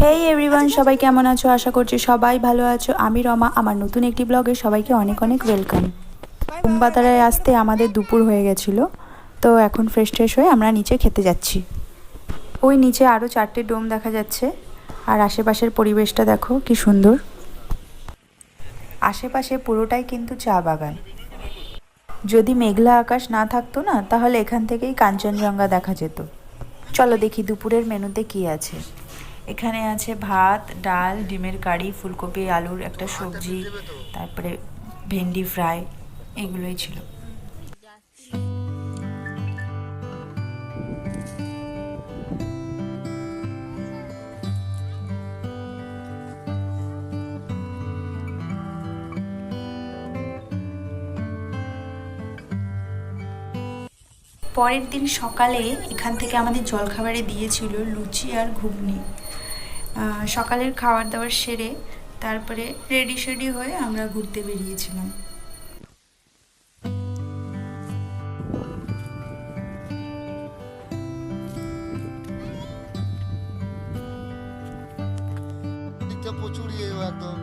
হেই everyone সবাই কেমন আছো? আশা করছি সবাই ভালো আছো। আমি রমা, আমার নতুন একটি ব্লগে সবাইকে অনেক অনেক ওয়েলকাম কুম্বাতারায় আসতে আমাদের দুপুর হয়ে গেছিল, তো এখন ফ্রেশ ট্রেশ হয়ে আমরা নিচে খেতে যাচ্ছি। ওই নিচে আরও চারটে ডোম দেখা যাচ্ছে, আর আশেপাশের পরিবেশটা দেখো কি সুন্দর। আশেপাশে পুরোটাই কিন্তু চা বাগান। যদি মেঘলা আকাশ না থাকতো না, তাহলে এখান থেকেই কাঞ্চনজঙ্ঘা দেখা যেত। চলো দেখি দুপুরের মেনুতে কি আছে। এখানে আছে ভাত, ডাল, ডিমের কারি, ফুলকপি, আলুর একটা সবজি, তারপরে ভেন্ডি ফ্রাই, এগুলোই ছিল। পরের দিন সকালে এখান থেকে আমাদের জলখাবারে দিয়েছিল লুচি আর ঘুগনি। সকালের খাবার দাবার সেরে তারপরে রেডি শেডি হয়ে আমরা ঘুরতে বেরিয়েছিলাম। প্রচুর ইয়ে একদম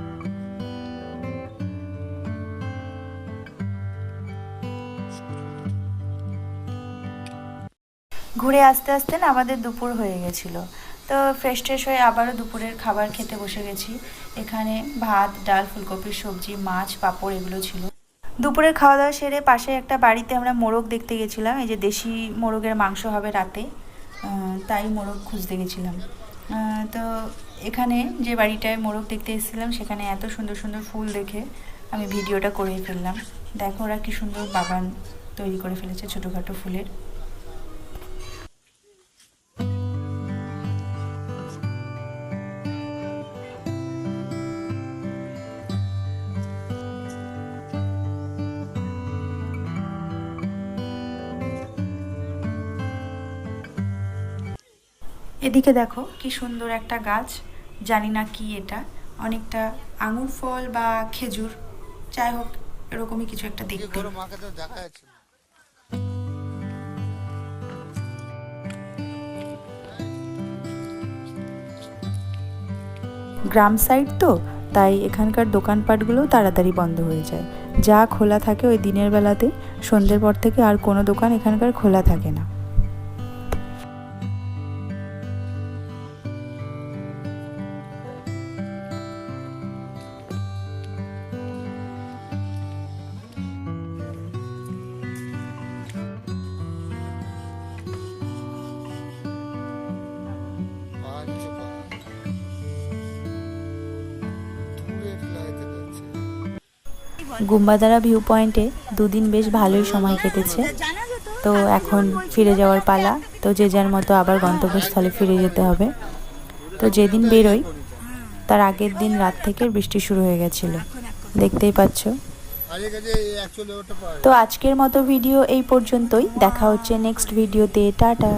ঘুরে আসতে আসতে না আমাদের দুপুর হয়ে গেছিল। তো ফ্রেশ ট্রেশ হয়ে আবারও দুপুরের খাবার খেতে বসে গেছি। এখানে ভাত, ডাল ফুলকপির সবজি, মাছ, পাঁপড় এগুলো ছিল। দুপুরের খাওয়া দাওয়া সেরে পাশে একটা বাড়িতে আমরা মোরগ দেখতে গেছিলাম। এই যে দেশি মোরগের মাংস হবে রাতে। তাই মোরগ খুঁজতে গেছিলাম। তো এখানে যে বাড়িটায় মোরগ দেখতে এসেছিলাম, সেখানে এত সুন্দর সুন্দর ফুল দেখে আমি ভিডিওটা করে ফেললাম। দেখো ওরা কি সুন্দর বাগান তৈরি করে ফেলেছে ছোটোখাটো ফুলের। এদিকে দেখো কি সুন্দর একটা গাছ জানি না কি এটা অনেকটা আঙুর ফল বা খেজুর যাই হোক এরকমই কিছু একটা দেখতে। দেখা যাচ্ছে গ্রাম সাইড তো তাই এখানকার দোকানপাটগুলো তাড়াতাড়ি বন্ধ হয়ে যায়। যা খোলা থাকে ওই দিনের বেলাতে সন্ধ্যের পর থেকে আর কোনো দোকান এখানকার খোলা থাকে না। গুম্বাদারা ভিউ পয়েন্টে দুদিন বেশ ভালোই সময় কেটেছে। তো এখন ফিরে যাওয়ার পালা। তো যে যার মতো আবার গন্তব্যস্থলে ফিরে যেতে হবে। তো যেদিন বেরোই, তার আগের দিন রাত থেকে বৃষ্টি শুরু হয়ে গেছিল। দেখতেই পাচ্ছ। তো আজকের মতো ভিডিও এই পর্যন্তই। দেখা হচ্ছে নেক্সট ভিডিওতে। টাটা।